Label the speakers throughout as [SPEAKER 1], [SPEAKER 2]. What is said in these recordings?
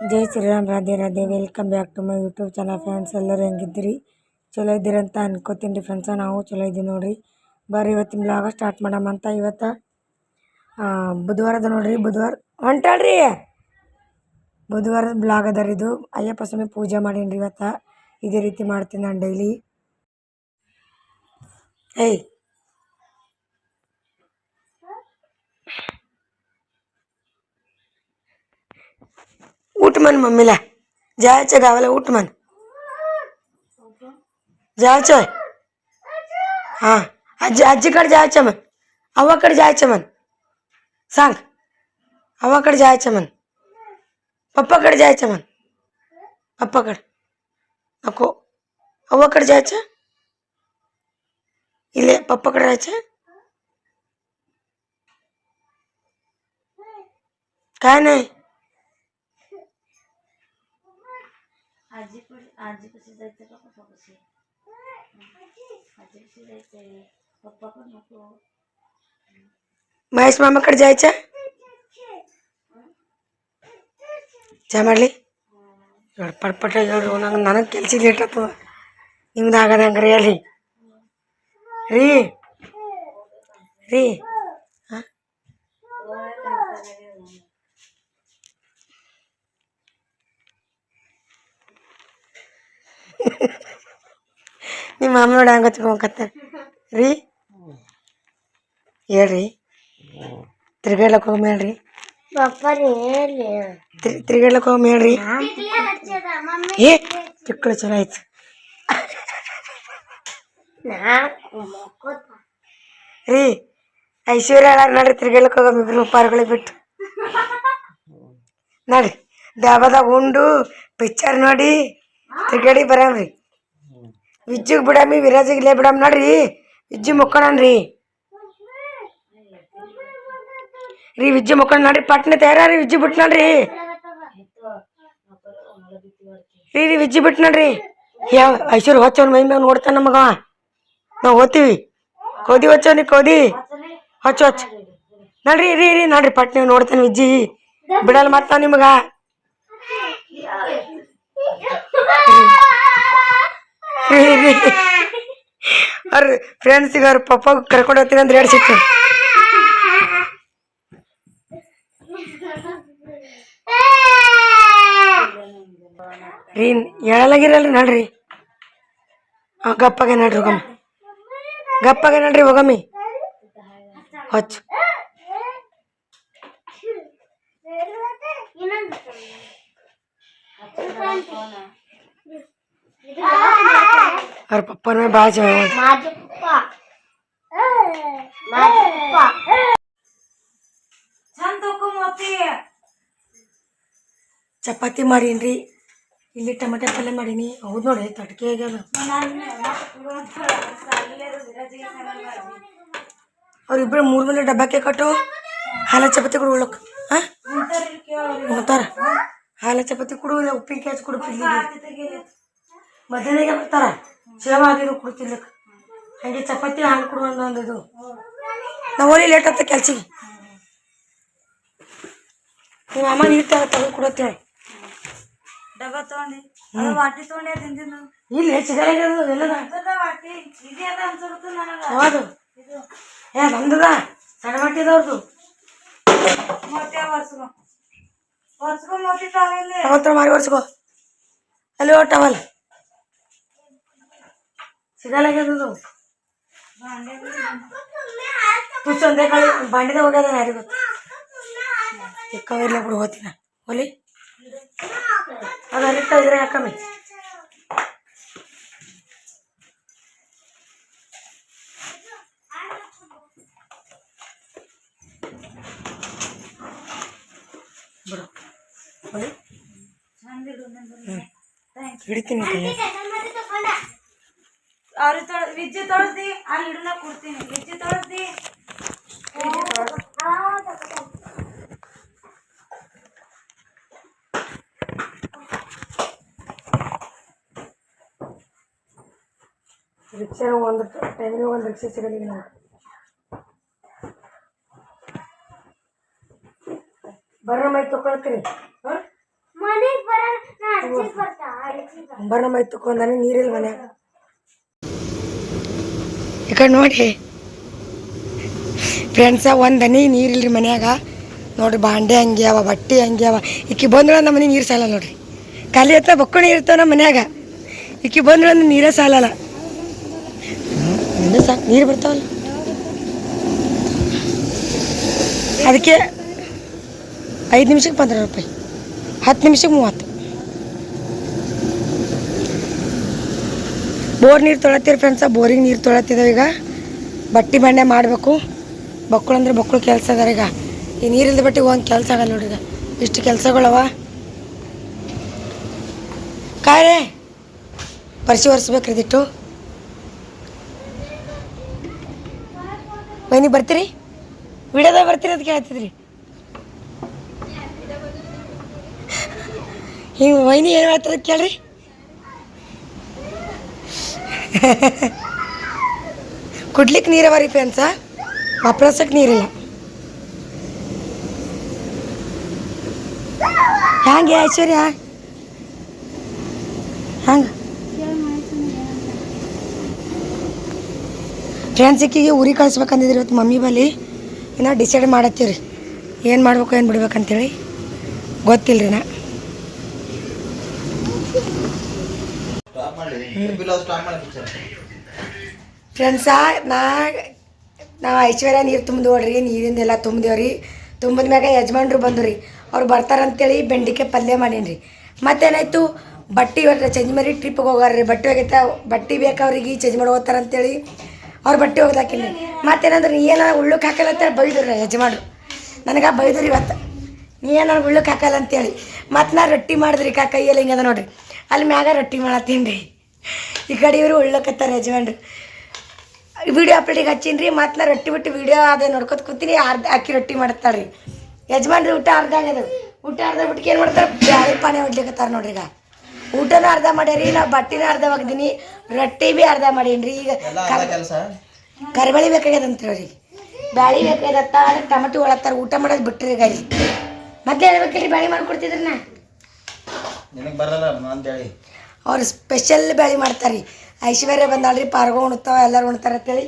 [SPEAKER 1] Jai Shriram, Radhe Radhe. Welcome back to my YouTube channel friends ಎಲ್ಲರೂ ಹೆಂಗಿದ್ದೀರಿ? ಚಲೋ ಇದ್ದೀರಿ ಅಂತ ಅನ್ಕೋತೀನಿ ರೀ ಫ್ರೆಂಡ್ಸ ನಾವು ಚಲೋ ಇದ್ದೀವಿ ನೋಡಿರಿ. ಬರ್ರಿ, ಇವತ್ತಿನ ಬ್ಲಾಗ ಸ್ಟಾರ್ಟ್ ಮಾಡಮ್ಮ ಅಂತ. ಇವತ್ತು ಬುಧವಾರದ ನೋಡಿರಿ, ಬುಧವಾರ ಹೊಂಟಾಳ್ರಿ. ಬುಧವಾರದ ಬ್ಲಾಗ್ ಅದ ರೀ ಇದು. ಅಯ್ಯಪ್ಪ ಸ್ವಾಮಿ ಪೂಜೆ ಮಾಡೀನಿ ರೀ ಇವತ್ತು. ಇದೇ ರೀತಿ ಮಾಡ್ತೀನಿ ನಾನು ಡೈಲಿ ಏಯ್ उठ मन मम्मीला. जायचं गावाला उठ मन जायचं? हां. आजी आजीकडे जायचं म्हण. आव्वाकडे जायचं म्हण. सांग. आव्वाकडे जायचं म्हण. पप्पाकडे जायचं म्हण. पप्पाकडे. नको. आव्वाकडे जायचं? इले पप्पाकडे जायचं? काय नाही.
[SPEAKER 2] आजी पण आजी कशी जायचं का पप्पा कशी आजी कशी जायचंय पप्पा पण नको
[SPEAKER 1] ಮಹೇಶ್ ಮಾಮ ಕಡೆ ಜಾಯ್ಚ ಚಾ ಮಾಡಲಿ ಹೇಳಿ ಪಟ್ ಪಟ್ ಹೇಳ್ರಿ ನಂಗೆ ನನಗೆ ಕೆಲ್ಸ ಲೇಟ್ ಆಗ್ತದ ನಿಮ್ದು ಆಗದ ಹಂಗ್ರಿ ಹೇಳಿ ರೀ ರೀ ನಿಮ್ಮ ಮಾಮ ನೋಡಿ ಹಂಗೆ ಹಚ್ಕೊಂಬಕತ್ತ ರೀ? ಹೇಳ್ರಿ. ತಿರ್ಗಾಡ್ಲಕ್ಕೆ ಹೋಗಮ್ಮ ಹೇಳ್ರಿ. ತಿರ್ ತಿರ್ಗಾಡ್ಲಕ್ಕೆ ಹೋಗಮ್ಮ ಹೇಳ್ರಿ ಏ ಚಿಕ್ಕಳು ಚಲೋ ಆಯ್ತು ರೀ ಐಶ್ವರ್ಯ ಹೇಳಾರ ನೋಡ್ರಿ ತಿರ್ಗಾಡ್ಲಕ್ಕೆ ಹೋಗಮ್ಮ ಇಬ್ರು ಪಾರ್ಗಳಿಗೆ ಬಿಟ್ಟು. ನೋಡ್ರಿ ಡಾಬಾದಾಗ ಉಂಡು ಪಿಕ್ಚರ್ ನೋಡಿ. ತಿರ್ಗಾಡಿ ಬರಮ್ರಿ ವಿಜ್ಜಿಗೆ ಬಿಡಮ್ಮಿ ವಿರಾಜಿಗೆ ಇಲ್ಲೇ ಬಿಡಮ್ ನೋಡ್ರಿ. ವಿಜ್ಜಿ ಮುಕ್ಕೊಳನ್ರಿ ರೀ. ವಿಜ್ಜಿ ಮುಕ್ಕೊಂಡು ನೋಡ್ರಿ, ಪಟ್ನ ತಯಾರಿ ವಿಜ್ಜಿ ಬಿಟ್ಟು ನೋಡ್ರಿ. ರೀ ರೀ, ವಿಜ್ಜಿ ಬಿಟ್ಟು ನೋಡ್ರಿ. ಯಾವ ಐಶ್ವರ್ಯ ಹೊಚ್ಚವನ್ ಮೈ ಮ್ಯಾಗ ನೋಡ್ತಾನ ನಮಗ ನಾವು ಓದ್ತೀವಿ ಕೋದಿ ಹೊಚ್ಚವನಿ ಕೋದಿ. ಹೊಚ್ಚ ಹೊಚ್ಚ. ನೋಡ್ರಿ, ರೀ ರೀ, ನೋಡ್ರಿ, ಪಟ್ನ ನೋಡ್ತಾನೆ ವಿಜ್ಜಿ. ಬಿಡಲ್ಲ ಮತ್ತ ನಿಮಗ. ರೀ ರೀ ಅವ್ರ ಫ್ರೆಂಡ್ಸಿಗೆ ಅವ್ರ ಪಪ್ಪ ಕರ್ಕೊಂಡು ಹೋಗ್ತೀನಿ ಅಂದ್ರೆ ಎರಡು ಸಿಕ್ತು. ರೀ ಹೇಳಲಾಗಿರಲ್ರಿ ನೋಡ್ರಿ. ಗಪ್ಪಾಗೆ ನೋಡ್ರಿ ಹೋಗಮ್ಮ. ಗಪ್ಪಾಗೆ ನೋಡ್ರಿ ಹೋಗಮ್ಮಿ. ಹೊಚ್ಚು. ಅವ್ರ ಪಪ್ಪನ ಭಾಳ ಚೆನ್ನಾಗಿ
[SPEAKER 2] ಚಂದ ತಗೋ ಮೋತಿ
[SPEAKER 1] ಚಪಾತಿ ಮಾಡೀನಿ ಇಲ್ಲಿ ಟೊಮೆಟೊ ಪಲ್ಯ ಮಾಡೀನಿ ಹೌದು ನೋಡಿ ತಟ್ಕೆ ಆಗ್ಯಾದ ಅವ್ರಿಬ್ರು ಮೂರು ಮಂದಿ ಡಬ್ಬಕ್ಕೆ ಕಟ್ಟು ಹಾಲ ಚಪಾತಿ ಕೊಡು ಉಳ್ಳಕ್ ಹಾಂ ಉಣ್ತಾರ ಹಾಲ ಚಪಾತಿ ಕೊಡು ಇಲ್ಲ ಉಪ್ಪಿನಕಾಯಿ ಹಚ್ಚಿ ಕೊಡು ಪಿಲ್ಲಿಗೆ ಮಧ್ಯಾಹ್ನಗೆ ಬರ್ತಾರ ಸೇವ ಆಗಿದ್ದು ಕೊಡ್ತಿರ್ಲಿಕ್ಕೆ ಹಂಗೆ ಚಪಾತಿ ಹಾಲು ಕೊಡು ಅನ್ನೋ ಇದು ನಾವು ಓಲಿ ಲೇಟ್ ಆಗ್ತದೆ ಕೆಲ್ಸಿಗೆ ನಿಮ್ಮ ಅಮ್ಮ ನೀರು ತಗೋ ತೆಗೆದು ಕೊಡತ್ತೇಳಿ
[SPEAKER 2] ಡಬ್ಬ ತಗೊಂಡಿ ಅದು ವಾಟಿ ತಗೊಂಡಿ ತಿಂದಿದ್ದು
[SPEAKER 1] ಇಲ್ಲಿ ಸಿಗಲ್ಲ ಎಲ್ಲದ
[SPEAKER 2] ಅದ ವಾಟಿ ಇದೇ ಅದ ಅನ್ಸುತ್ತ ನನಗ
[SPEAKER 1] ಯಾವುದು ಏ ಬಂದದ ಸಣ್ಣ ಮಟ್ಟಿದವ್ರದ್ದು
[SPEAKER 2] ಮೋತಿ ವರ್ಸ್ಕೊ ವರ್ಸ್ಕೊ ಮೋತಿ ತಗೊಂಡಿ
[SPEAKER 1] ಟವಲ್ ಮಾರಿ ಒರ್ಸ್ಕೋ ಅಲ್ಲಿ ಓ ಟವಲ್ ಸಿಗಲ್ಲ ಅದು ತುಚ್ಚ ಒಂದೇ ಕಳಿ ಬಾಂಡಿದ ಹೋಗ್ಯದ ಯಾರಿಗೆ ಗೊತ್ತು ಚಿಕ್ಕವಿರ್ಲಿ ಬಿಡು ಹೋತಿನ ಒಲಿ ಅದು ಅರಿತಾ ಇದ್ರೆ ಯಾಕಮ್ಮಿ ಬಿಡು ಒಲಿ
[SPEAKER 2] ಚಂದ ಇಡು
[SPEAKER 1] ಹಿಡಿತೀನಿ
[SPEAKER 2] ಅವ್ರಿಗೆ ತೊಳ ವಿಜ್ಜಿ ತೊಳಸ್ದಿ ಅಲ್ಲಿ ಹಿಡಿದ ಕೊಡ್ತೀನಿ. ವಿಜ್ಜಿ ತೊಳಸ್ದಿ
[SPEAKER 1] ರಿಕ್ಷಾ ಒಂದು ಟೈಮಿಗೆ ಒಂದು ರಿಕ್ಷಾ ಸಿಗಲಿಲ್ಲ. ಬರ್ರ ಮೈ ತೊಕೊಳ್ತೀರಿ ಹಾಂ?
[SPEAKER 2] ಮನೆ
[SPEAKER 1] ಬರ ಮೈ ತುಕೊಂಡಾನೆ ನೀರಿಲ್ಲ ಮನ್ಯಾಗ ಈ ಕಡೆ ನೋಡಿ. ಫ್ರೆಂಡ್ಸ ಒಂದು ಹನಿ ನೀರಿಲ್ರಿ ಮನ್ಯಾಗ. ನೋಡ್ರಿ ಬಾಂಡೆ ಹಂಗೆ ಅವ, ಬಟ್ಟೆ ಹಂಗೆ ಅವ. ಬಂದ್ರೆ ನಮ್ಮ ಮನೆ ನೀರು ಸಾಲಲ್ಲ ನೋಡ್ರಿ. ಖಾಲಿ ಹತ್ತ ಬಕ್ಕಣಿ ಇರ್ತಾವ ನಮ್ಮ ಮನ್ಯಾಗ. ಈಕಿ ಬಂದ್ರೆ ಅಂದ್ರೆ ನೀರೇ ಸಾಲಲ್ಲ. ಸಾಕು, ನೀರು ಬರ್ತಾವಲ್ಲ. ಅದಕ್ಕೆ ಐದು ನಿಮಿಷಕ್ಕೆ ಪಂದ್ರ ರೂಪಾಯಿ. ಹತ್ತು ನಿಮಿಷಕ್ಕೆ ಮೂವತ್ತು. ಬೋರ್ ನೀರು ತೊಳತ್ತೀರಿ ಫ್ರೆಂಡ್ಸ ಬೋರಿಗೆ ನೀರು ತೊಳತ್ತಿದ್ದಾವೆ ಈಗ. ಬಟ್ಟೆ ಬಂಡೆ ಮಾಡಬೇಕು. ಬಕ್ಕಳು ಅಂದ್ರೆ ಬಕ್ಕಳು ಕೆಲಸ ಅದಾರ ಈಗ. ಈ ನೀರಿಲ್ದ ಬಟ್ಟೆ ಒಂದು ಕೆಲಸ ಆಗಲ್ಲ ನೋಡ್ರಿ ಈಗ. ಇಷ್ಟು ಕೆಲಸಗಳವ. ಕಾಯ್ರೆ. ಪರಿಸಿ ಒರೆಸ್ಬೇಕ್ರಿ ಇದಿಟ್ಟು ಮೈನಿಗೆ ಬರ್ತೀರಿ? ವಿಡಿಯೋದಾಗ ಬರ್ತೀರಿ ಅದಕ್ಕೆ ಹೇಳ್ತಿದ್ರಿ ಹಿಂಗೆ ವೈನಿ ಏನು ಹೇಳ್ತದ ಕೇಳ್ರಿ. ಕುಡ್ಲಿಕ್ಕೆ ನೀರವ ರೀ ಫ್ರೆಂಡ್ಸ ವಾಪರಸಕ್ಕೆ ನೀರಿಲ್ಲ. ಹ್ಯಾಂಗೆ ಐಶ್ವರ್ಯ? ಹಂಗೆ ಫ್ರೆಂಡ್ಸಿಕ್ಕಿಗೆ ಉರಿ ಕಳಿಸ್ಬೇಕಂದಿದ್ರಿ ಇವತ್ತು ಮಮ್ಮಿ ಬಳಿ ಇನ್ನು ಡಿಸೈಡ್ ಮಾಡತ್ತೀವಿ ಏನು ಮಾಡ್ಬೇಕು, ಏನು ಬಿಡ್ಬೇಕಂತೇಳಿ. ಗೊತ್ತಿಲ್ಲ ರೀ ನಾ. ಫ್ರೆಂಡ್ಸ ನಾ, ನಾವು ಐಶ್ವರ್ಯ ನೀರು ತುಂಬಿದ್ವಳ್ರಿ ನೀರಿಂದೆಲ್ಲ ತುಂಬಿದೇವ್ರಿ ತುಂಬಿದ ಮ್ಯಾಗ ಯಜಮಾನ್ರು ಬಂದು ರೀ ಅವ್ರು ಬರ್ತಾರಂತೇಳಿ ಬೆಂಡಿಕಾಯಿ ಪಲ್ಯ ಮಾಡೀನಿ ರೀ ಮತ್ತೇನಾಯ್ತು? ಬಟ್ಟೆ ಹೊರ ಚೇಂಜ್ ಮಾಡಿ ಟ್ರಿಪ್ಗೆ ಹೋಗಾರ್ರಿ. ಬಟ್ಟೆ ಹೋಗೈತ ಬಟ್ಟೆ ಬೇಕು ಅವ್ರಿಗೆ ಚೇಂಜ್ ಮಾಡಿ ಹೋಗ್ತಾರಂತೇಳಿ ಅವ್ರು ಬಟ್ಟೆ ಹೋಗ್ದಾಕಿನಿ ಮತ್ತೇನಂದ್ರೆ ನೀ ಏನಾರ ಉಳ್ಳುಕ್ ಹಾಕಲ್ಲ ಅಂತೇಳಿ ಬೈದ್ರಿ ಯಜಮಾನ್ರು. ನನಗೆ ಬೈದ್ರಿ ಇವತ್ತು. ನೀ ಏನಾರ ಉಳ್ಳುಕ್ ಹಾಕಲ್ಲ ಅಂತೇಳಿ. ಮತ್ತು ನಾ ರೊಟ್ಟಿ ಮಾಡಿದ್ರಿ ಕಾ ಕೈಯಲ್ಲಿ ಹಿಂಗದ ನೋಡ್ರಿ. ಅಲ್ಲಿ ಮ್ಯಾಗ ರೊಟ್ಟಿ ಮಾಡತ್ತೀನಿ ರೀ. ಈ ಕಡೆ ಇವರು ಉಳ್ಳಕತ್ತಾರ ಯಜಮಾನ್ರು. ವಿಡಿಯೋ ಅಪ್ಲೋಡಿಗೆ ಹಚ್ಚೀನಿ ರೀ ಮತ್ತು ನಾ ರೊಟ್ಟಿ ಬಿಟ್ಟು ವಿಡಿಯೋ ಅದೇ ನೋಡ್ಕೊತ ಕೂತೀನಿ ಅರ್ಧ ಅಕ್ಕಿ ರೊಟ್ಟಿ ಮಾಡ್ತಾಳೆ ರೀ. ಯಜಮಾನ್ರಿ ಊಟ ಅರ್ಧ ಆಗ್ಯದ. ಊಟ ಅರ್ಧ ಬಿಟ್ಟು ಏನು ಮಾಡ್ತಾರೆ? ಬ್ಯಾಳಿ ಪಾನಿ ಹೊಡ್ಲಿಕತ್ತಾರ ನೋಡ್ರಿ ಈಗ. ಊಟನೂ ಅರ್ಧ ಮಾಡ್ಯಾರಿ ನಾ ಬಟ್ಟಿನೂ ಅರ್ಧ ಒಗ್ದೀನಿ ರೊಟ್ಟಿ ಭೀ ಅರ್ಧ ಮಾಡೀನಿ ರೀ ಈಗ.
[SPEAKER 3] ಕರಿಬಳಿ ಅದ ಕೆಲಸ?
[SPEAKER 1] ಕರಿಬೇಳಿ ಬೇಕಾಗ್ಯದ ಅಂತ ಹೇಳಿ ಬ್ಯಾಳಿ ಬೇಕಾಗ್ಯದತ್ತ ಅದಕ್ಕೆ ಟಮಟಿ ಒಳತ್ತಾರ ಊಟ ಮಾಡೋದು ಬಿಟ್ರಿ ಈಗ ಇಲ್ಲಿ. ಮತ್ತೆ ಹೇಳ್ಬೇಕಿಲ್ರಿ ಬ್ಯಾಳಿ ಮಾಡ್ಕೊಡ್ತಿದ್ರಿ ನಾ
[SPEAKER 3] ನಿನಗೆ ಬರಲ್ಲ ಅಂತೇಳಿ.
[SPEAKER 1] ಅವ್ರು ಸ್ಪೆಷಲ್ ಬೆಳೆ ಮಾಡ್ತಾರೆ. ಐಶ್ವರ್ಯ ಬಂದಾಳ್ರಿ ಪಾರ್ಗೋ ಉಣ್ತಾವ ಎಲ್ಲರೂ ಉಣ್ತಾರೆ ಅಂತೇಳಿ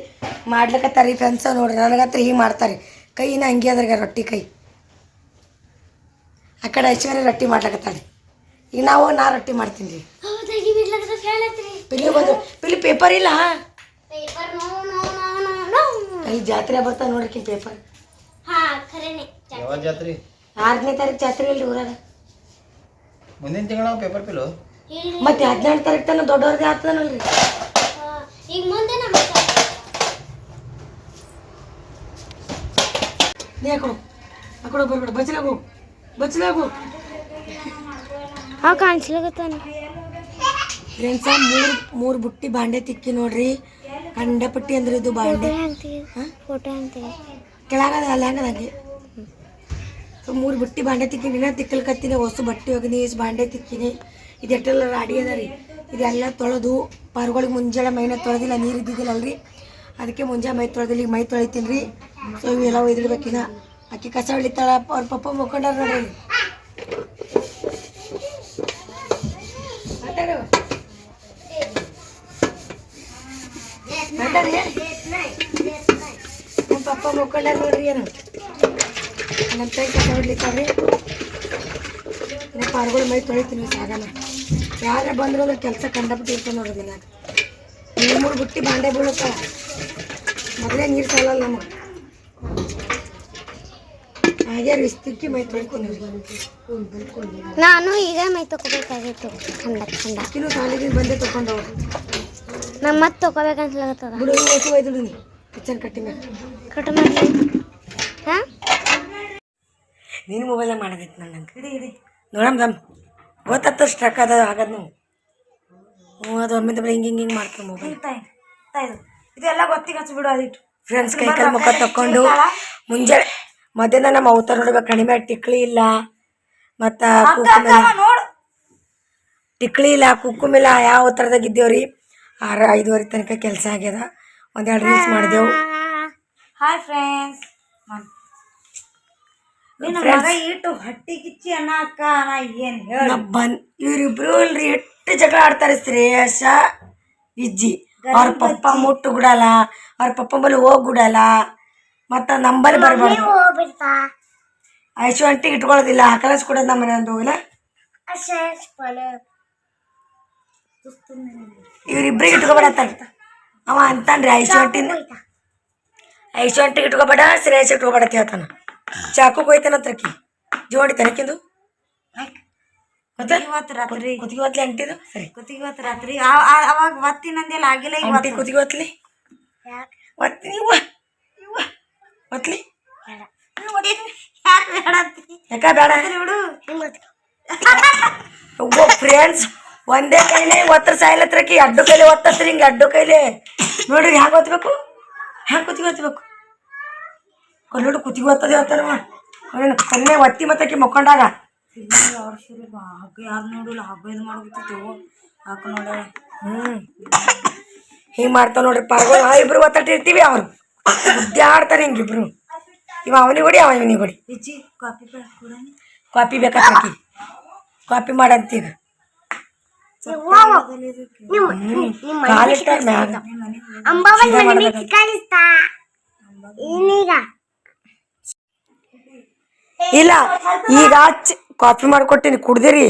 [SPEAKER 1] ಮಾಡ್ಲಿಕತ್ತಾರ ರೀ ಫ್ರೆಂಡ್ಸ್ ನೋಡ್ರಿ. ನನಗತ್ರ ಹೀಗೆ ಮಾಡ್ತಾರೆ. ಕೈನ ಹಂಗೆ ಅದ್ರಾಗ ರೊಟ್ಟಿ ಕೈ. ಆ ಕಡೆ ಐಶ್ವರ್ಯ ರೊಟ್ಟಿ ಮಾಡ್ಲಕತ್ತಾಳೆ ಈಗ ನಾವು ನಾ ರೊಟ್ಟಿ ಮಾಡ್ತೀನಿ ರೀ. ಪಿಲಿ ಬಂದು ಪಿಲಿ ಪೇಪರ್ ಇಲ್ಲ?
[SPEAKER 2] Paper no no no no no
[SPEAKER 1] ಅಲ್ಲಿ ಜಾತ್ರೆ ಬರ್ತಾವೆ ನೋಡ್ರಿ ಪೇಪರ್ ಆರನೇ ತಾರೀಕು ಜಾತ್ರೆ ಇಲ್ರಿ ಊರಾಗ.
[SPEAKER 3] ಮುಂದಿನ ತಿಂಗಳ ಪೇಪರ್ ಪಿಲು
[SPEAKER 2] ಇಲ್ರಿ
[SPEAKER 1] ಮತ್ತೆ ಹದಿನೆಂಟು ತಾರೀಕು ತನಕ ದೊಡ್ಡವ್ರದ್ದು ಆಗ್ತದನಲ್ರಿ
[SPEAKER 2] ಆ, ಈಗ ಮುಂದೆ ನಮ್ಮ
[SPEAKER 1] ನೀ ಹಾಕೊಡು. ಹಾಕೊಡು ಬರ್ಬೇಡ. ಬಚ್ಚಲಾಗು. ಬಚ್ಚಲಾಗು.
[SPEAKER 2] ಹಾ ಕಾಣಿಸ್ಲಾಗತ್ತಾನ
[SPEAKER 1] ಫ್ರೆಂಡ್ಸ ಮೂರು ಮೂರು ಬುಟ್ಟಿ ಬಾಂಡೆ ತಿಕ್ಕಿ ನೋಡ್ರಿ. ಕಂಡಪಟ್ಟಿ ಅಂದ್ರೆ ಇದು ಬಾಂಡೆ.
[SPEAKER 2] ಫೋಟೋ ಅಂತೀವಿ
[SPEAKER 1] ಕೆಳಗದ ಅಲ್ಲ ಹಂಗದಂಗೆ ಸೊ ಮೂರು ಬುಟ್ಟಿ ಬಾಂಡೆ ತಿಕ್ಕಿನಿ ದಿನ ತಿಕ್ಕಲ್ಕತ್ತೀನಿ ಹೊಸ ಬಟ್ಟೆ ಹೋಗಿನಿ ಇಷ್ಟು ಬಾಂಡೆ ತಿಕ್ಕಿನಿ. ಇದೆಟ್ಟೆಲ್ಲ ರಾಡಿ ಅದ ರೀ. ಇದೆಲ್ಲ ತೊಳೆದು ಪಾರ್ಗಳಿಗೆ ಮುಂಜಾನೆ ಮೈನ ತೊಳೆದಿಲ್ಲ ನೀರು ಇದ್ದಿದ್ದಿಲ್ಲಲ್ರಿ. ಅದಕ್ಕೆ ಮುಂಜಾನೆ ಮೈ ತೊಳೆದಿಲ್ಲ ಈಗ ಮೈ ತೊಳಿತೀನಿ ರೀ ಸೊ ಇವೆಲ್ಲ ಒಯ್ದಿಡ್ಬೇಕಿನ ಅಕ್ಕಿ ಕಸ ಹೊಳಿತಾಳ ಅವ್ರ ಪಪ್ಪ ಮುಕ್ಕೊಂಡಾರ ನೋಡ್ರಿ. ನಮ್ಮ ಪಪ್ಪ ಮುಕ್ಕೊಂಡಾರ ನೋಡ್ರಿ ಏನು? ನಮ್ಮ ಕಸ ಹೊಡ್ಲಿತ್ತಾರ್ರಿ ನಮ್ಮ ಪಾರ್ಗಳು ಮೈ ತೊಳಿತೀನಿ ಸಾಗಲ್ಲ ಯಾರೇ ಬಂದ್ರು ಅಂದ್ರೆ ಕೆಲಸ ಕಂಡಬಿಟ್ಟು ಇರ್ತಾವೆ ನೋಡ್ರಿ ಮನ್ಯಾಗ ಮೂರು ಮೂರು ಬುಟ್ಟಿ ಬಾಂಡೆ ಬೀಳುತ್ತ. ಮೊದಲೇ ನೀರು ಸಾಲಲ್ಲ ನಮಗೆ. ಹಾಗೆ ರಿಸ್ತಿಕ್ಕಿ ಮೈ ತೊಳ್ಕೊಂಡು.
[SPEAKER 2] ನಾನು ಈಗ ಮೈ ತಗೋಬೇಕಾಗಿತ್ತು ಖಂಡ ಖಂಡ
[SPEAKER 1] ಅಕ್ಕಿನೂ ಸಾಲಿಗೆ ಬಂದೆ ತಗೊಂಡು
[SPEAKER 2] ನಮ್ಮ ಮತ್ತೆ ತಗೋಬೇಕನ್ಸ್ಲಾಗತ್ತದ
[SPEAKER 1] ಬಿಡು ಹೊಸ ಒಯ್ದು ನೀ. ಕಿಚನ್ ಕಟ್ಟಿ ಮೇಲೆ
[SPEAKER 2] ಕಟ್ ಮಾಡ್ಲಿ. ಹಾ
[SPEAKER 1] ನಿನ್ನ ಮೊಬೈಲಾಗ ಮಾಡೋದಿತ್ತು ನನ್ನ ಇಡಿ ಇಡಿ. ನೋಡಮ್ ದಮ್ ಗೊತ್ತಾತ ಸ್ಟ್ರಕ್ ಅದ ಆಗದ್ ನೀವು ಹ್ಞೂ ಅದು ಒಮ್ಮೆ ದಬ್ಬ ಹಿಂಗೆ ಹಿಂಗೆ ಹಿಂಗೆ ಮಾಡ್ತೀವಿ ಮೊಬೈಲ್
[SPEAKER 4] ಇದೆಲ್ಲ ಗೊತ್ತಿಗೆ ಹಚ್ಬಿಡು ಅದಿಟ್ಟು
[SPEAKER 1] ಫ್ರೆಂಡ್ಸ್ ಕೈ ಕಾಲು ಮುಖ ತಕ್ಕೊಂಡು ಮುಂಜಾನೆ ಮಧ್ಯಾಹ್ನ ನಮ್ಮ ಅವತಾರ ನೋಡ್ಬೇಕು ಕಡಿಮೆ ಟಿಕ್ಳಿ ಇಲ್ಲ. ಮತ್ತು
[SPEAKER 4] ನೋಡು.
[SPEAKER 1] ಟಿಕ್ಳಿ ಇಲ್ಲ ಕುಕ್ಕುಮಿಲ್ಲ ಯಾವ ಥರದಾಗ ಇದ್ದೇವ್ರಿ ಆರು ಐದುವರೆ ತನಕ ಕೆಲಸ ಆಗ್ಯದ. ಒಂದೆರಡು ರೀಲ್ಸ್ ಮಾಡಿದೆವು
[SPEAKER 4] ಹಾಯ್ ಫ್ರೆಂಡ್ಸ್ ನಿನ್ನ ಮಗ ಇಟ್ಟು ಹಟ್ಟಿ ಕಿಚ್ಚಿ ಅನ್ನಕ್ಕ ನಾ ಏನ್ ಹೇಳ?
[SPEAKER 1] ನಾ ಬಂದ್ ಇವ್ರು ಇವ್ರಿಬ್ರು ಇಲ್ರಿ ಎಷ್ಟು ಜಗಳ ಆಡ್ತಾರೆ ಶ್ರೇಯಸ ವಿಜ್ಜಿ. ಅವ್ರ ಪಪ್ಪ ಮುಟ್ಟು ಗುಡಲ್ಲ ಅವ್ರ ಪಪ್ಪ ಬಲ್ಲಿ ಹೋಗಿ ಮತ್ತ ಮತ್ತು ನಂಬಲ್ಲಿ ಬರ್ಬಾರ್ದು. ಐಶು ಅಂಟಿ ಇಟ್ಕೊಳ್ಳೋದಿಲ್ಲ ಕಲಿಸ್ಕೊಡೋದು ನಮ್ಮ ಮನೆಯಂದು ಇಲ್ಲ? ಇವ್ರಿಬ್ರಿಗೆ ಇಟ್ಕೊಬೇಡ ಅವ ಅಂತಾನ್ರಿ ಐಶು ಅಂಟಿನ ಐಶು ಅಂಟಿಗೆ ಇಟ್ಕೊಬೇಡ ಶ್ರೇಯಸ್ ಇಟ್ಕೊಬೇಡ ಹೇಳ್ತಾನ. ಚಾಕು ಕೊಯ್ತಾನ ತರಕಿ ಜೋಡಿ ತನಕಿಂದು.
[SPEAKER 4] ಇವತ್ತು ರಾತ್ರಿ.
[SPEAKER 1] ಕುತ್ತಿಗೆ ಹೊತ್ಲಿ ಅಂಟಿದು ಸರಿ.
[SPEAKER 4] ಕುತ್ತಿಗೆ ಇವತ್ತು ರಾತ್ರಿ. ಅವಾಗ ಒತ್ತಿನಂದಿಲ್ಲ ಆಗಿಲ್ಲ ಈಗ
[SPEAKER 1] ಅಂಟಿ ಕುತ್ತಿಗೆ ಹೊತ್ಲಿ ಒತ್ತಿ ಇವ್ವ ಇವ್ವ ಒತ್ಲಿ?
[SPEAKER 4] ಯಾಕೆ ಬೇಡ?
[SPEAKER 1] ಯಾಕ ಬೇಡ?
[SPEAKER 4] ಬಿಡು
[SPEAKER 1] ಒಬ್ಬ ಫ್ರೆಂಡ್ಸ್ ಒಂದೇ ಕೈಲಿ ಒತ್ತರ ಸಾಯ್ಲತ್ರಕಿ ಅಡ್ಡು ಕೈಲಿ ಒತ್ತತ್ರಿ ಹಿಂಗೆ ಅಡ್ಡು ಕೈಲಿ. ನೋಡ್ರಿ ಹ್ಯಾಂಗ ಒತ್ತಬೇಕು ಹ್ಯಾಂಗ ಕುತ್ತಿಗೆ ಒತ್ತಬೇಕು ಕೊಲ್ಲೋಡು ಕುತ್ತಿಗೆ ಒತ್ತದೆ ಒತ್ತಾರವ ಅವನೇನು ಕನ್ನೆ ಒತ್ತಿ ಮತ್ತಕ್ಕೆ ಮಕ್ಕೊಂಡಾಗ.
[SPEAKER 4] ಹಗ್ಗ ಯಾರು ನೋಡಿಲ್ಲ ಹಗ್ಗ ಇದು ಮಾಡ್ಬಿಟ್ಟಿತ್ತು ಹಾಕ ನೋಡ.
[SPEAKER 1] ಹ್ಞೂ ಹಿಂಗೆ ಮಾಡ್ತಾವ ನೋಡ್ರಿ ಪಾರ್ಗಳು. ಇಬ್ರು ಒತ್ತಟ್ಟಿರ್ತೀವಿ ಅವ್ರು. ಉದ್ದಾಡ್ತಾರೆ ಹಿಂಗಿಬ್ರು ಇವ ಅವನಿಗೆ ಹೊಡಿ ಅವ ಇವನಿಗೆ ಹೊಡಿ.
[SPEAKER 4] ಕೂಡ.
[SPEAKER 1] ಕಾಪಿ ಬೇಕಾಕಿ ಕಾಪಿ ಮಾಡಂತೀಗ ಕಾಲಿಟ್ಟಾರ ಮ್ಯಾಗ. ಸೀದಾ ಮಾಡ್ಬೇಕಂತ. ಇಲ್ಲ ಈಗ ಕಾಫಿ ಮಾಡಿಕೊಟ್ಟಿನಿ ಕುಡ್ದಿರಿ.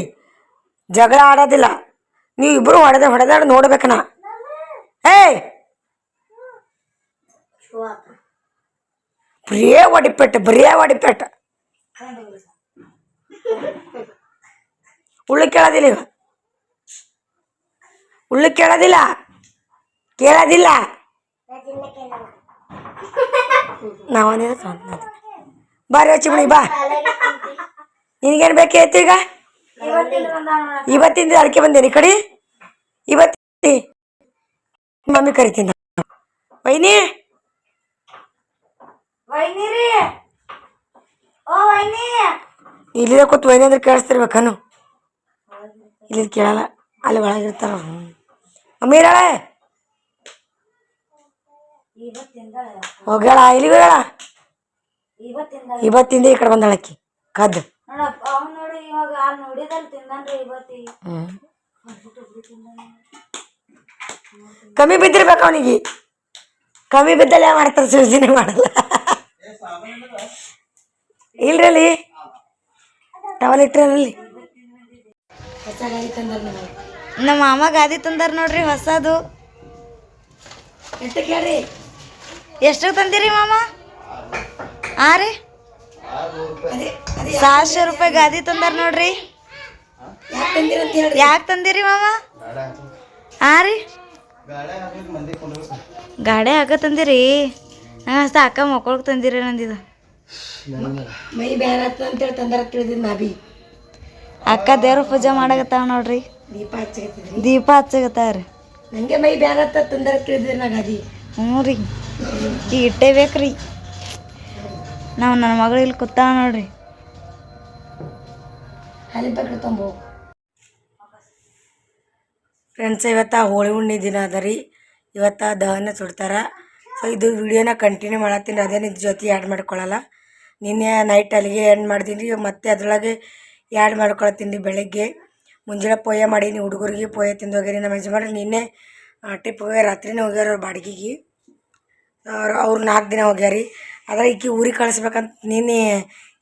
[SPEAKER 1] ಜಗಳ ಆಡೋದಿಲ್ಲ. ನೀವು ಇಬ್ರು ಹೊಡೆದ ಹೊಡೆದಾಡ ನೋಡ್ಬೇಕನ ಏಯ್! ಬರೇ ಹೊಡಿಪೆಟ್ಟು ಬರೇ ಒಡಿಪೇಟ ಉಳ್ಳು ಕೇಳೋದಿಲ್ಲ ಈಗ. ಉಳ್ಳು ಕೇಳೋದಿಲ್ಲ. ಕೇಳೋದಿಲ್ಲ. ನಾವೊಂದಿನ ಬಾರಿ ಚಿಮಣಿ ಬಾ. ನಿನಗೇನು ಬೇಕೈತಿ ಈಗ? ಇವತ್ತಿಂದ ಅದಕ್ಕೆ ಬಂದೇನಿ ಕಡಿ. ಇವತ್ತಿ ಮಮ್ಮಿ ಕರಿತೀನಿ. ವೈನಿ? ಇಲ್ಲಿದೆ ಕೂತ್ ವೈನಿ ಅಂದ್ರೆ ಕೇಳಿಸ್ತಿರ್ಬೇಕನು ಇಲ್ಲಿ ಕೇಳಲ್ಲ ಅಲ್ಲಿ ಒಳಗಿರ್ತಾರ ಮಮ್ಮಿ ಇರಾಳೆ? ಹೋಗ್ಯಾಳ ಇಲ್ಲಿಗೆ ಹೋಗ್ಯಾಳ?
[SPEAKER 4] ಇವತ್ತಿಂದ
[SPEAKER 1] ಈ ಕಡೆ ಬಂದಾಳಕ್ಕಿ ಕದ್ದು.
[SPEAKER 4] ನೋಡಪ್ಪ ಅವ್ನು ನೋಡಿ ಇವಾಗ ಅಲ್ಲಿ ನೋಡಿದಲ್ಲಿ ತಿಂದನ್ರಿ ಇವತ್ತಿಗೆ
[SPEAKER 1] ಹ್ಮ್. ಕಮ್ಮಿ ಬಿದ್ದಿರ್ಬೇಕು ಅವನಿಗೆ. ಕಮ್ಮಿ ಬಿದ್ದಲ್ಲ ಮಾಡ್ತಾರೆ ಸೂಚನೆ ಮಾಡಲ್ಲ. ಇಲ್ರಲ್ಲಿ? ಟವಲ್ ಇಟ್ರಲ್ಲಿ
[SPEAKER 4] ನಮ್ಮ ಮಾಮ ಗಾದಿ ತಂದಾರ ನೋಡ್ರಿ ಹೊಸದು.
[SPEAKER 1] ಎಷ್ಟು ಕೇಳ್ರಿ
[SPEAKER 4] ಎಷ್ಟು ತಂದಿರಿ ಮಾಮ? ಆ ರೀ? ಸಾವಿರ ರೂಪಾಯಿ ಗಾದಿ ತಂದಾರ ನೋಡ್ರಿ.
[SPEAKER 1] ಯಾಕೆ ತಂದಿರ
[SPEAKER 4] ಮಾಮ ಆ ರೀ? ಗಾಡಿ ಹಾಕ ತಂದಿರಿ. ನಂಗೆ ಅಷ್ಟ ಅಕ್ಕ ಮಕ್ಕಳಿಗೆ ತಂದಿರಿ ನಂದಿದು.
[SPEAKER 1] ಮೈ ಬ್ಯಾರ ಅಂತೇಳಿ ತಂದಾರ ತಿಳಿದಿದ್ದು ನಾ ಬಿ.
[SPEAKER 4] ಅಕ್ಕ ದೇವ್ರ ಪೂಜೆ ಮಾಡಕತ್ತಾವ ನೋಡ್ರಿ.
[SPEAKER 1] ದೀಪ ಹಚ್ಚಕತ್ತಿದ್ರಿ
[SPEAKER 4] ದೀಪ ಹಚ್ಚಕತ್ತಾವ್ರಿ
[SPEAKER 1] ನಂಗೆ ಮೈ ಬ್ಯಾರ ತಂದಾರ ತಿಳಿದಿರಿ ನಾ ಗಾದಿ.
[SPEAKER 4] ಹ್ಞೂ ರೀ. ಈಗ ಇಟ್ಟೇ ಬೇಕ್ರಿ. ನಾವು ನನ್ನ ಮಗಳು ಇಲ್ಲಿ ಕೂತಾವ ನೋಡ್ರಿ.
[SPEAKER 1] ಫ್ರೆಂಡ್ಸ್ ಇವತ್ತು ಹೋಳಿ ಹುಣ್ಣಿ ದಿನ ಅದ ರೀ. ಇವತ್ತು ದಹನ ಸುಡ್ತಾರ. ಸೊ ಇದು ವಿಡಿಯೋನ ಕಂಟಿನ್ಯೂ ಮಾಡತ್ತೀನಿ. ಅದೇ ನಿನ್ನ ಜೊತೆ ಆ್ಯಡ್ ಮಾಡ್ಕೊಳ್ಳಲ್ಲ ನಿನ್ನೆ ನೈಟ್ ಅಲ್ಲಿಗೆ ಎಂಡ್ ಮಾಡ್ತೀನಿ ರೀ. ಮತ್ತೆ ಅದರೊಳಗೆ ಆ್ಯಡ್ ಮಾಡ್ಕೊಳತ್ತೀನಿ ರೀ ಬೆಳಗ್ಗೆ. ಮುಂಜಾನೆ ಪೋಯ ಮಾಡೀನಿ. ಹುಡುಗರಿಗೆ ಪೋಯ ತಿಂದು ಹೋಗ್ಯಾರಿ ನಮ್ಮ ಯಜಮಾನ್ರು ನಿನ್ನೆ ಟ್ರಿಪ್ ಹೋಗ್ಯಾರ. ರಾತ್ರಿನೇ ಹೋಗ್ಯಾರ ಅವ್ರ ಬಾಡಿಗೆಗೆ. ಅವ್ರು ಅವ್ರು ನಾಲ್ಕು ದಿನ ಹೋಗ್ಯಾರಿ. ಅದ್ರ ಈಕಿ ಊರಿಗೆ ಕಳಿಸ್ಬೇಕಂತ ನಿನ್ನೆ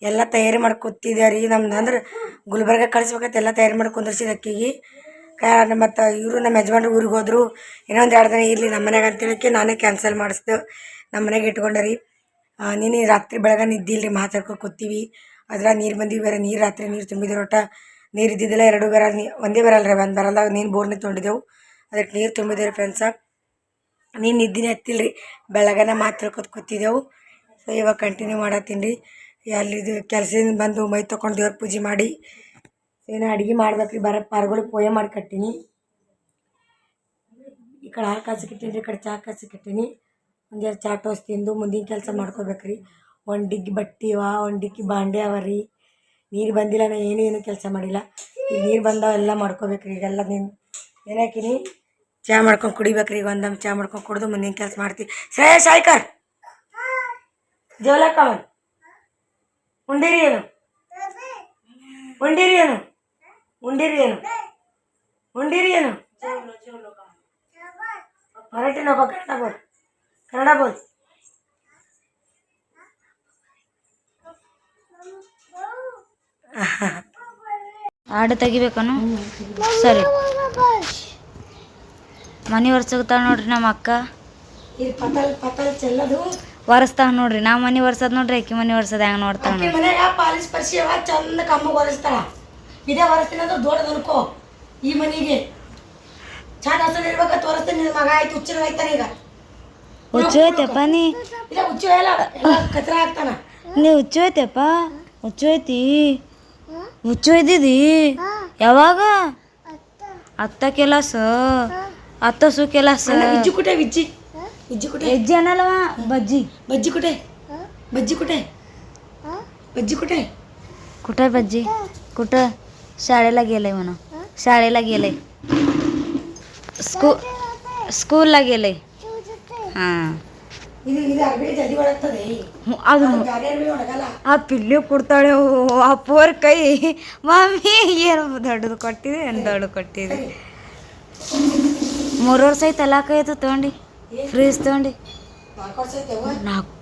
[SPEAKER 1] ಎಲ್ಲ ತಯಾರಿ ಮಾಡಿ ಕೂತಿದ್ದೆ ರೀ ನಮ್ದು. ಅಂದ್ರೆ ಗುಲ್ಬರ್ಗ ಕಳಿಸ್ಬೇಕಂತ ಎಲ್ಲ ತಯಾರಿ ಮಾಡಿ ಕುಂದರ್ಸಿದ ಅಕ್ಕಿಗೆ. ಮತ್ತು ಇವರು ನಮ್ಮ ಯಜಮಾನ್ರು ಊರಿಗೆ ಹೋದರು. ಇನ್ನೊಂದು ಎರಡು ದಿನ ಇರಲಿ ನಮ್ಮ ಮನೆಗೆ ಅಂತೇಳಕ್ಕೆ ನಾನೇ ಕ್ಯಾನ್ಸಲ್ ಮಾಡಿಸ್ದೆ. ನಮ್ಮ ಮನೆಗೆ ಇಟ್ಕೊಂಡೆ ರೀ. ನೀನು ರಾತ್ರಿ ಬೆಳಗ್ಗೆ ನಿದ್ದಿಲ್ಲ ರೀ ಮಾತಾಡ್ಕೊಂಡು ಕೂತೀವಿ. ಅದ್ರ ನೀರು ಬಂದಿವಿ ಬೇರೆ. ನೀರು ರಾತ್ರಿ ನೀರು ತುಂಬಿದ್ರು ಒಟ್ಟ. ನೀರು ಇದ್ದಿದ್ದಿಲ್ಲ, ಎರಡು ಬೇರೆ ಒಂದೇ ಬರಲ್ಲ ರೀ ಒಂದು ಬರಲ್ದಾಗ ನೀನು ಬೋರ್ನಿ ತೊಗೊಂಡಿದ್ದೆವು ಅದಕ್ಕೆ ನೀರು ತುಂಬಿದ್ದೇವೆ ಫ್ರೆಂಡ್ಸ ನೀನು ನಿದ್ದಿನೇ ಹತ್ತಿಲ್ಲ ರೀ ಬೆಳಗನ ಮಾತಾಡ್ಕೊತ ಕೂತಿದ್ದೆವು. ಸೊ ಇವಾಗ ಕಂಟಿನ್ಯೂ ಮಾಡತ್ತೀನಿ. ರೀ ಅಲ್ಲಿದು ಕೆಲಸದಿಂದ ಬಂದು ಮೈ ತೊಗೊಂಡು ದೇವ್ರ ಪೂಜೆ ಮಾಡಿ. ಏನೋ ಅಡುಗೆ ಮಾಡ್ಬೇಕು ರೀ ಬರೋ ಪಾರ್ಗಳು ಪೋಯ ಮಾಡಿ ಕಟ್ಟೀನಿ. ಈ ಕಡೆ ಹಾಲು ಕಾಸಿಕಿಟ್ಟೀನಿ ರೀ ಈ ಕಡೆ ಚಾ ಕಾಸಿಕಿಟ್ಟೀನಿ ಒಂದೆರಡು ಚಾ ಟೋಸ್ ತಿಂದು ಮುಂದಿನ ಕೆಲಸ ಮಾಡ್ಕೋಬೇಕು ರೀ ಒಂದು ಡಿಗ್ಗಿ ಬಟ್ಟೆ ಅವ ಒಂದು ಡಿಗ್ಗಿ ಬಾಂಡೆ ಅವ ರೀ. ನೀರು ಬಂದಿಲ್ಲ ನಾನು ಏನೂ ಏನೂ ಕೆಲಸ ಮಾಡಿಲ್ಲ. ಈಗ ನೀರು ಬಂದವೆಲ್ಲ ಎಲ್ಲ ಮಾಡ್ಕೋಬೇಕು ರೀ ಈಗೆಲ್ಲ ನೀನು ಏನು ಹಾಕಿನಿ? ಚಾ ಮಾಡ್ಕೊಂಡು ಕುಡಿಬೇಕು ರೀ ಈಗ ಒಂದೊಂದು ಚಾ ಮಾಡ್ಕೊಂಡು ಕುಡಿದು ಮುಂದಿನ ಕೆಲಸ ಮಾಡ್ತೀವಿ ಶ್ರೇಯ ಸಾಯ್ಕರ್ ಜೋಲಕ್ಕವನ್ ಉಂಡಿರಿ ಏನು ಉಂಡಿರಿ ಏನು ಉಂಡಿರಿ ಏನು ಉಂಡಿರಿ ಏನು ಮರಾಠಿ नको ಕನ್ನಡ ಬೋಲ್ ಕನ್ನಡ ಬೋಲ್
[SPEAKER 4] ಆಡು ತೆಗಿಬೇಕನು ಸರಿ ಮನೆ ಒರ್ಸಕ್ತಾಳ ನೋಡ್ರಿ ನಮ್ಮ ಅಕ್ಕ
[SPEAKER 1] ಇಲ್ಲಿ ಪತಲ್ ಪತಲ್ ಚೆಲ್ಲದು
[SPEAKER 4] ಒರೆಸ್ತಾಳ ನೋಡ್ರಿ. ನಾ ಮನೆ ಒರ್ಸದ್ ನೋಡ್ರಿ ಅಕ್ಕಿ ಮನೆ ಒರ್ಸದ್ ಹೆಂಗ್ ನೋಡ್ತಾಳ
[SPEAKER 1] ಆಕಿ ಮನ್ಯಾಗ ಪಾಲಿಸ್ ಪರಿಸಿ ಅವ ಚಂದ ಕಮ್ಮಗ್ ಒರೆಸ್ತಾಳ. ಇದೇ ಒರೆಸ್ತೀನಿ ಅಂದ್ರೆ ದೊಡ್ಡದು ಅನ್ಕೋ ಈ ಮನೆಗೆ. ಚಂದ ಹಸನ್ ಇರ್ಬೇಕ ತೋರಿಸ್ತೀನಿ ನಿನ್ನ ಮಗ ಆಯ್ತು ಹುಚ್ಚಿನ ಆಯ್ತಾನ ಈಗ.
[SPEAKER 4] ಹುಚ್ಚು ಐತೆಪ್ಪ ನೀ?
[SPEAKER 1] ಇಲ್ಲ ಹುಚ್ಚು ಎಲ್ಲ ಎಲ್ಲ ಕತ್ರ ಹಾಕ್ತಾನ
[SPEAKER 4] ನೀ ಹುಚ್ಚು ಐತೆಪ್ಪ? ಹುಚ್ಚು ಐತಿ? ಹುಚ್ಚು ಇದ್ದಿದಿ? ಯಾವಾಗ? ಅತ್ತ ಕೆಲಸ? ಅತ್ತ ಸು ಕೆಲಸ?
[SPEAKER 1] ವಿಜ್ಜಿ ಕುಟೆ ವಿಜ್ಜಿ? ವಿಜ್ಜಿ ಕುಟೆ
[SPEAKER 4] ಹೆಜ್ಜೆ ಅನ್ನಲ್ವ ಬಜ್ಜಿ
[SPEAKER 1] ಬಜ್ಜಿ ಕುಟೆ ಬಜ್ಜಿ ಕುಟೆ ಬಜ್ಜಿ ಕುಟೆ
[SPEAKER 4] कुठं बज्जी कुठं शाळेला गेलंय म्हणा शाळेला गेलंय स्कू स्कूलला गेलंय हां
[SPEAKER 1] ಇದು ಇದು ಅರ್ಬಿ ಜಲ್ದಿ ಒಣಗ್ತದೆ
[SPEAKER 4] ಅದು
[SPEAKER 1] ಬ್ಯಾರೆ ಅರ್ಬಿ ಒಣಗಲ್ಲ
[SPEAKER 4] ಆ ಪಿಲ್ಲಿ ಕೊಡ್ತಾಳೆ ಓ, ಆ ಪೋರ್ ಕೈ ಮಮ್ಮಿ ಏನು ದೊಡ್ಡದು ಕೊಟ್ಟಿದೆ ಏನು ದೊಡ್ಡದು ಕೊಟ್ಟಿದೆ ಮೂರು ವರ್ಷ ಐತೆ ಎಲ್ಲ ಕೈ ಐತೆ ತೊಗೊಂಡು ಫ್ರೀಜ್ ತಗೊಂಡು.
[SPEAKER 1] ನಾಲ್ಕು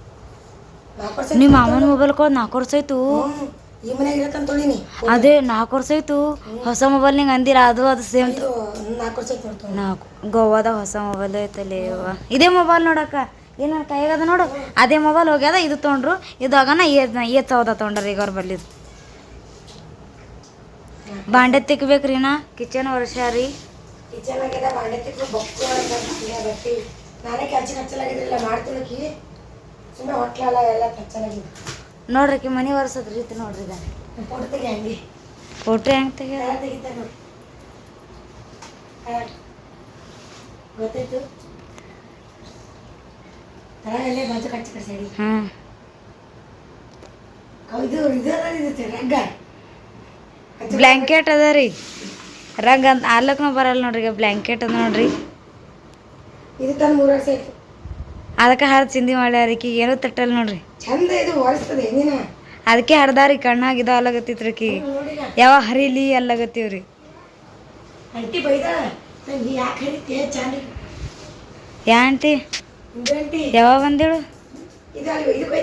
[SPEAKER 4] ನಿಮ್ಮ ಮಾಮನ ಮೊಬೈಲ್ ಕೊಡ್ ನಾಲ್ಕು ವರ್ಷ ಆಯ್ತು. ಅದೇ ನಾಲ್ಕು ವರ್ಷ ಆಯ್ತು. ಹೊಸ ಮೊಬೈಲ್ ನಿಂಗೆ ಅಂದಿರ, ಅದು ಅದು ಸೇಮ್
[SPEAKER 1] ನಾಲ್ಕು
[SPEAKER 4] ಗೋವಾದಾಗ ಹೊಸ ಮೊಬೈಲ್ ಐತಲ್ಲಿ ಇದೇ ಮೊಬೈಲ್ ನೋಡಕ್ಕ. ಏನು ಕೈಯಾಗದ ನೋಡು. ಅದೇ ಮೊಬೈಲ್ ಹೋಗ್ಯದ, ಇದು ತೊಗೊಂಡ್ರು. ಇದು ಆಗನ ಏತ್ ಸಾವಿರದ ತೊಗೊಂಡ್ರಿ ಈಗ ಅವ್ರು ಬಲ್ಲಿದು. ಬಾಂಡೆ ತಿಕ್ಬೇಕ್ರಿ ನಾ. ಕಿಚನ್ ವರ್ಷ ರೀ
[SPEAKER 1] ನಾನೇ ಸುಮ್ಮನೆ ಹೊಟ್ಲಲ್ಲ ಎಲ್ಲ
[SPEAKER 4] ನೋಡ್ರಿ ಮನಿ ಒರ್ಸೋದ್ ರೀತಿ ನೋಡ್ರಿ ಈಗ
[SPEAKER 1] ಫೋಟೋ ತೆಗಿ ಹಂಗೆ.
[SPEAKER 4] ಫೋಟೋ ಹೆಂಗೆ
[SPEAKER 1] ತೆಗಿತಾರೆ ನೋಡಿ. ಗೊತ್ತಾಯ್ತು? ತಳಗಲ್ಲೇ ಕಚ್ಚಿ ಇದು ಇದು ಇದು ರಗ್ಗ.
[SPEAKER 4] ಬ್ಲ್ಯಾಂಕೆಟ್ ಅದ ರೀ. ರಂಗ್ ಅಂತ ಆಲಕ್ನು ಬರಲ್ಲ ನೋಡ್ರಿ ಈಗ ಬ್ಲ್ಯಾಂಕೆಟ್ ಅದ ನೋಡ್ರಿ.
[SPEAKER 1] ಇದು ತಂದು ಮೂರು ವರ್ಷ ಆಯ್ತು.
[SPEAKER 4] ಅದಕ್ಕೆ ಹರ್ದು ಚಿಂದಿ ಮಾಡ್ಯಾರ ಈಕಿಗೆ ಏನೂ ತಟ್ಟಲ್ಲ ನೋಡ್ರಿ.
[SPEAKER 1] ಚಂದ ಇದು ಒರೆಸ್ತದೆ ಏನಿನ
[SPEAKER 4] ಅದಕ್ಕೆ ಹರ್ದಾರಿ ಕಣ್ಣಾಗಿದ ಅಲ್ಲಗತ್ತಿತ್ರಿ ಆಕಿ
[SPEAKER 1] ನೋಡಿಲ್ಲ
[SPEAKER 4] ಯಾವ ಹರಿಲಿ ಅಲ್ಲಗತ್ತೀವ್ರಿ.
[SPEAKER 1] ಅಂಟಿ ಬೈದ ಯಾಕೆ ಚಾಂದಿ.
[SPEAKER 4] ಯಾ ಆಂಟಿ
[SPEAKER 1] ಇದು
[SPEAKER 4] ಯಾವಾಗ ಬಂದೇಳು?
[SPEAKER 1] ಇದು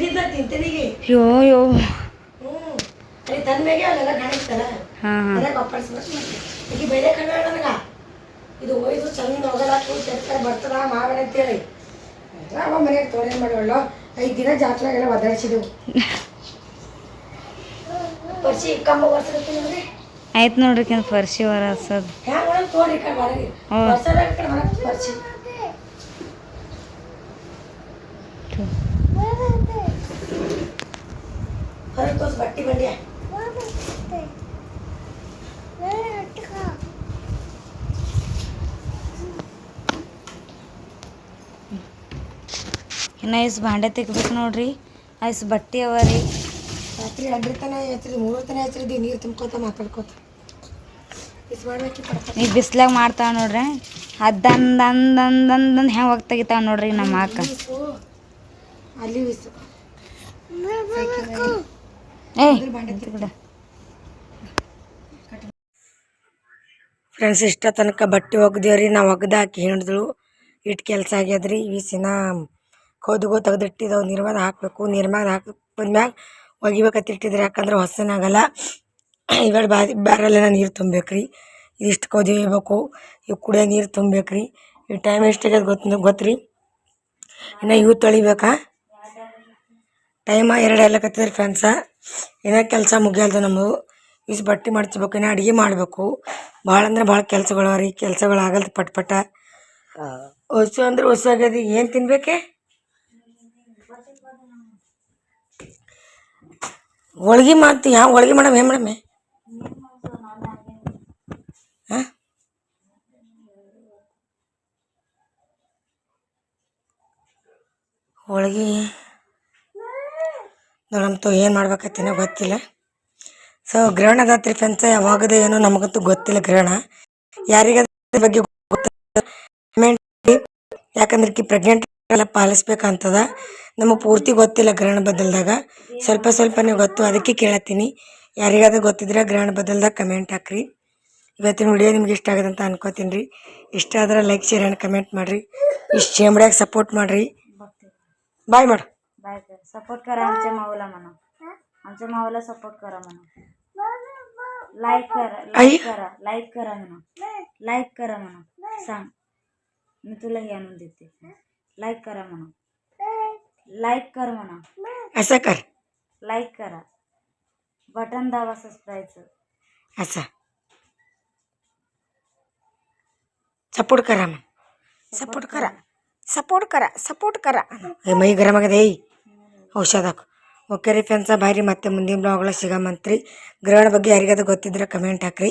[SPEAKER 1] ಇದು ತಿಂತನಿಗೆ.
[SPEAKER 4] ಯೋ ಹಾಂ ಹಾಂ.
[SPEAKER 1] ಇದು ಒಯ್ದು ಚಂದ ಹೋಗಲಾಕು ಚರ್ಚೆ ಬರ್ತದ ಮಾವನ ಅಂತೇಳಿ. ಅವ ಮನೆಗೆ ತೋರೇನು ಮಾಡೋಳು. ಐದು ದಿನ ಜಾತ್ರೆಗೆಲ್ಲ ಒದಾಡಿಸಿದೆವು ವರ್ಷಿ ಕಮ್ಮ ವರ್ಷಕ್ಕೆ ನಿಮಗೆ
[SPEAKER 4] ಆಯ್ತು ನೋಡ್ರಿ ಕೆಂತ ಫರ್ಶಿ ಹೊರಸದ್
[SPEAKER 1] ಹ್ಯಾಂಗ ಒಳಗೆ ತೋರಿ ಕಡೆ ಒಳಗೆ.
[SPEAKER 4] ಹ್ಮ್.
[SPEAKER 1] ವರ್ಷದಾಗ ಕಡೆ ಒಳಗೆ ವರ್ಷಿ ಹೊರಗೆ ತೋರ್ಸಿ ಬಟ್ಟಿ ಬಂಡಿಯ.
[SPEAKER 4] ಇನ್ನ ಐಸ್ ಭಾಂಡೆ ತೆಗಿಬೇಕು ನೋಡ್ರಿ. ಐಸ್ ಬಟ್ಟೆ ಅವ ರೀ
[SPEAKER 1] ರಾತ್ರಿ ಅಡ್ರಿ ತನ ಹೆಚ್ಚರಿ ಮೂರು ತನ ಹೆಚ್ಚರಿದ್ವಿ ನೀರು ತುಂಬ್ಕೊತ ಮಾತಾಡ್ಕೊತ.
[SPEAKER 4] ಈ ಬಿಸ್ಲಾಗ ಮಾಡ್ತಾವ ನೋಡ್ರಿ. ಅದಂದಂದಂದಂದ ಅಂದ್ ಅಂದ್ ಅಂದ್ ಅಂದ್ ಹೆಂಗೆ ಹೋಗಿ ತೆಗಿತಾವ ನೋಡ್ರಿ ನಮ್ಮ ಅಕ್ಕ
[SPEAKER 1] ಅಲ್ಲಿ
[SPEAKER 4] ಏ ಬಿಡು.
[SPEAKER 1] ಫ್ರೆಂಡ್ಸ್ ಇಷ್ಟ ತನಕ ಬಟ್ಟೆ ಒಗ್ದೇವ್ರಿ. ನಾವು ಒಗ್ದು ಹಾಕಿ ಹಿಡಿದ್ಳು. ಇಟ್ಟು ಕೆಲಸ ಆಗ್ಯದ್ರಿ. ಈಸಿನ ಕೌದುಗೋ ತೆಗೆದಿಟ್ಟಿದ್ದವು ನಿರ್ಮಾದ ಹಾಕಬೇಕು ನಿರ್ಮಾದ ಹಾಕಿ ಬಂದ್ಮ್ಯಾಗ ಒಗಿಬೇಕಂತ ಇಟ್ಟಿದ್ರೆ ಯಾಕಂದ್ರೆ ಹೊಸನಾಗಲ್ಲ. ಇವೆರಡು ಬಾರಿ ಬ್ಯಾರಲ್ಲೆನ ನೀರು ತುಂಬೇಕ್ರಿ ಇದಿಷ್ಟು ಕೌದಿ ಒಯ್ಬೇಕು ಇವು ಕುಡಿಯೋ ನೀರು ತುಂಬೇಕ್ರಿ ಈ ಟೈಮ್ ಎಷ್ಟಾಗ್ಯದ ಗೊತ್ತು ಗೊತ್ತ್ರಿ? ಇನ್ನು ಇವು ತೊಳಿಬೇಕಾ? ಟೈಮ ಎರಡು ಎಲ್ಲಕತ್ತಿದ್ರಿ ಫ್ರೆಂಡ್ಸ ಏನೋ ಕೆಲಸ ಮುಗಿಯಲ್ದು ನಮ್ಮದು. ಇಸ್ ಬಟ್ಟೆ ಮಾಡಿಸ್ಬೇಕು ಇನ್ನು ಅಡುಗೆ ಮಾಡಬೇಕು. ಭಾಳ ಅಂದ್ರೆ ಭಾಳ ಕೆಲಸಗಳು ರೀ. ಕೆಲಸಗಳು ಆಗಲ್ದು ಪಟ್ ಪಟ. ಹೊಸು ಅಂದ್ರೆ ಹೊಸ ಆಗ್ಯದ. ಏನು ತಿನ್ಬೇಕೆ? ಹೋಳ್ಗೆ ಮಾಡ್ತೀವಿ ಯಾವ ಹೋಳ್ಗೆ ಮಾಡಮ್, ಏನು ಮೇಡಮ್? ಹಾಂ? ಹೋಳ್ಗೆ ನೋಡಂತೂ ಏನು ಮಾಡ್ಬೇಕತ್ತಿನೋ ಗೊತ್ತಿಲ್ಲ. ಸೊ ಗ್ರಹಣ ಅದಾತ್ರಿ ಫ್ರೆಂಡ್ಸ್, ಯಾವಾಗದ ಏನೋ ನಮಗಂತೂ ಗೊತ್ತಿಲ್ಲ ಗ್ರಹಣ. ಯಾರಿಗದ ಬಗ್ಗೆ ಗೊತ್ತ ಯಾಕಂದ್ರೆ ಕಿ ಪ್ರೆಗ್ನೆಂಟ್ ಎಲ್ಲ ಪಾಲಿಸ್ಬೇಕಂತದ ನಮಗೆ ಪೂರ್ತಿ ಗೊತ್ತಿಲ್ಲ ಗ್ರಹಣ ಬದಲ್ದಾಗ ಸ್ವಲ್ಪ ಸ್ವಲ್ಪನೇ ಗೊತ್ತು ಅದಕ್ಕೆ ಕೇಳತ್ತೀನಿ ಯಾರಿಗಾದ್ರೂ ಗೊತ್ತಿದ್ರೆ ಗ್ರಹಣ ಬದಲ್ದಾಗ ಕಮೆಂಟ್ ಹಾಕ್ರಿ ಇವತ್ತಿನ ವಿಡಿಯೋ ನಿಮ್ಗೆ ಇಷ್ಟ ಆಗಿದೆ ಅಂತ ಅನ್ಕೋತೀನಿ ರೀ ಇಷ್ಟ ಆದ್ರೆ ಲೈಕ್ ಶೇರ್ ಆ್ಯಂಡ್ ಕಮೆಂಟ್ ಮಾಡಿರಿ ಇಷ್ಟು ಶೇಮ್ಡ್ಯಾಗ ಸಪೋರ್ಟ್ ಮಾಡಿರಿ ಬಾಯ್ ಮಾಡು
[SPEAKER 4] बाय कर सपोर्ट करा आमच्या माऊला म्हणा आमच्या माऊला सपोर्ट करा म्हणा लाईक करा
[SPEAKER 1] आई.
[SPEAKER 4] लाईक करा लाईक करा म्हणा लाईक करा म्हणा सांग मी तुला हे आणून देते लाईक करा म्हणा लाईक कर म्हणा
[SPEAKER 1] असं कर
[SPEAKER 4] लाईक करा बटन दाबा सबस्क्राईबचं
[SPEAKER 1] असं सपोर्ट करा मग सपोर्ट करा ಸಪೋರ್ಟ್ ಕರ ಸಪೋರ್ಟ್ ಕರ ಏ ಮೈ ಗರಂ ಆಗದೆ ಏಯ್ ಔಷಧ ಹಾಕು ಓಕೆ ರೀ ಫ್ರೆಂಡ್ಸ ಬಾಯ್ ರೀ ಮತ್ತೆ ಮುಂದಿನ ಬ್ಲಾಗ್ಗಳ ಸಿಗಮಂತ್ರಿ ಗ್ರಹಣ ಬಗ್ಗೆ ಯಾರಿಗಾದ್ರೂ ಗೊತ್ತಿದ್ರೆ ಕಮೆಂಟ್ ಹಾಕ್ರಿ